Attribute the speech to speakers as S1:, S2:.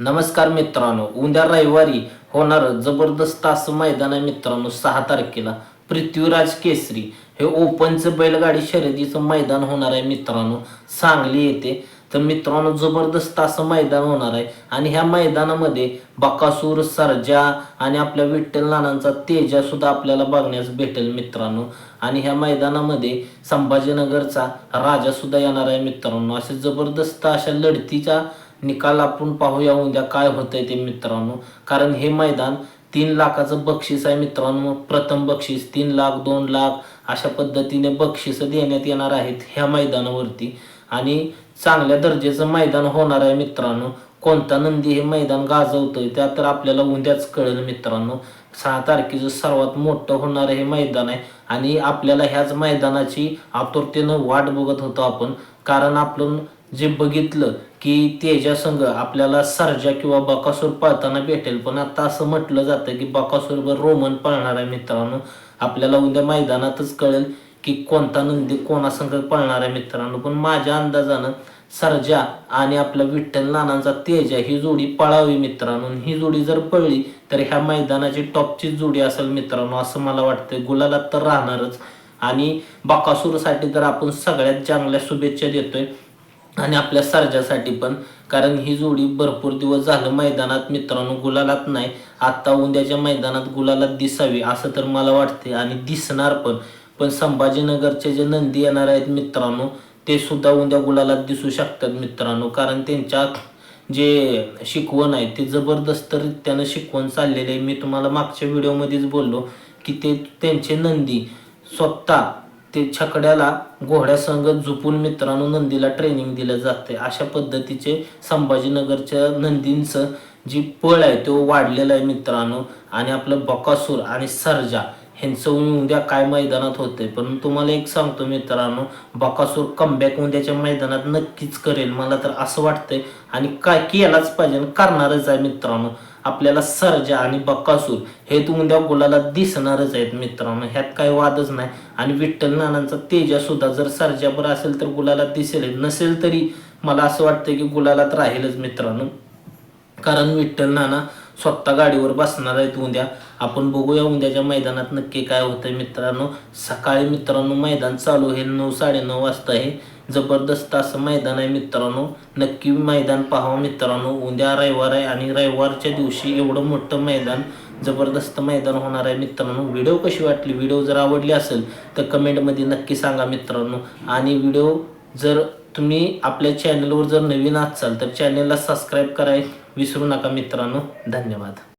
S1: नमस्कार मित्रांनो उद्या रविवारी होणार जबरदस्त असं मैदान आहे मित्रांनो सहा तारखेला. पृथ्वीराज केसरी हे ओपनचं बैलगाडी शर्यतीचं मैदान होणार आहे मित्रांनो सांगली येथे. तर मित्रांनो जबरदस्त असं मैदान होणार आहे. आणि ह्या मैदानामध्ये बकासूर सरजा आणि आपल्या विठ्ठल नानांचा तेजा सुद्धा आपल्याला बघण्यास भेटेल मित्रांनो. आणि ह्या मैदानामध्ये संभाजीनगरचा राजा सुद्धा येणार आहे मित्रांनो. असे जबरदस्त अशा लढतीच्या निकाल आपण पाहूया उद्या काय होतंय ते मित्रांनो. कारण हे मैदान तीन लाखाचं बक्षीस आहे मित्रांनो. प्रथम बक्षीस तीन लाख दोन लाख अशा पद्धतीने बक्षिसं देण्यात येणार आहेत ह्या मैदानावरती. आणि चांगल्या दर्जाचं मैदान होणार आहे मित्रांनो. कोणता नंदी हे मैदान गाजवतोय त्या तर आपल्याला उद्याच कळेल मित्रांनो. सहा तारखेचं सर्वात मोठं होणारं हे मैदान आहे. आणि आपल्याला ह्याच मैदानाची आतुरतेनं वाट बघत होतो आपण. कारण आपण जे बघितलं की तेजा संघ आपल्याला सर्जा किंवा बकासूर पळताना भेटेल. पण आता असं म्हटलं जातं की बकासूरवर रोमन पळणाऱ्या आहे मित्रांनो. आपल्याला उद्या मैदानातच कळेल की कोणता नंदी कोणासंग पळणाऱ्या आहे मित्रांनो. पण माझ्या अंदाजानं सर्जा आणि आपला विठ्ठल नानांचा तेजा ही जोडी पळावी मित्रांनो. ही जोडी जर पळली तर ह्या मैदानाची टॉपची जोडी असेल मित्रांनो असं मला वाटतंय. गुलाला तर राहणारच. आणि बकासूरसाठी तर आपण सगळ्यात चांगल्या शुभेच्छा देतोय. आणि आपल्या सर्जासाठी पण. कारण ही जोडी भरपूर दिवस झालं मैदानात मित्रांनो गुलालात नाही. आत्ता उद्याच्या मैदानात गुलालात दिसावी असं तर मला वाटते आणि दिसणार पण. पण संभाजीनगरचे जे नंदी येणार आहेत मित्रांनो ते सुद्धा उद्या गुलालात दिसू शकतात मित्रांनो. कारण त्यांच्या जे शिकवण आहे ते जबरदस्त रित्यानं शिकवण चाललेले आहे. मी तुम्हाला मागच्या व्हिडिओमध्येच बोललो की ते त्यांचे नंदी स्वतः ते छकड्याला घोड्यासंग झुपून मित्रांनो नंदीला ट्रेनिंग दिलं जाते अशा पद्धतीचे संभाजीनगरच्या नंदींचं जी पळ आहे तो वाढलेला आहे मित्रांनो. आणि आपलं बकासूर आणि सर्जा ह्यांचं उद्या काय मैदानात होतंय पण तुम्हाला एक सांगतो मित्रांनो बकासूर कमबॅक उद्याच्या मैदानात नक्कीच करेल. मला तर असं वाटतंय. आणि काय केलाच पाहिजे करणारच आहे मित्रांनो. आपल्याला सर्जा आणि बक्कासूर हे तू गुलाला दिसणारच आहेत मित्रांनो. ह्यात काही वादच नाही. आणि विठ्ठल नानांचा तेजा सुद्धा जर सर्जावर असेल तर गुलाला दिसेल. नसेल तरी मला असं वाटतं की गुलालात राहीलच मित्रांनो. कारण विठ्ठल नाना स्वतः गाडीवर बसणार आहेत उद्या. आपण बघूया उद्याच्या मैदानात नक्की काय होतंय मित्रांनो. सकाळी मित्रांनो मैदान चालू हे नऊ साडेनऊ वाजता हे जबरदस्त असं मैदान आहे मित्रांनो. नक्की मैदान पाहावं मित्रांनो. उद्या रविवार आहे आणि रविवारच्या दिवशी एवढं मोठं मैदान जबरदस्त मैदान होणार आहे मित्रांनो. व्हिडिओ कशी वाटली? व्हिडिओ जर आवडली असेल तर कमेंटमध्ये नक्की सांगा मित्रांनो. आणि व्हिडिओ जर तुम्ही आपल्या चॅनलवर जर नवीन असाल तर चॅनलला सबस्क्राईब कराय विसरू नका मित्रांनो. धन्यवाद.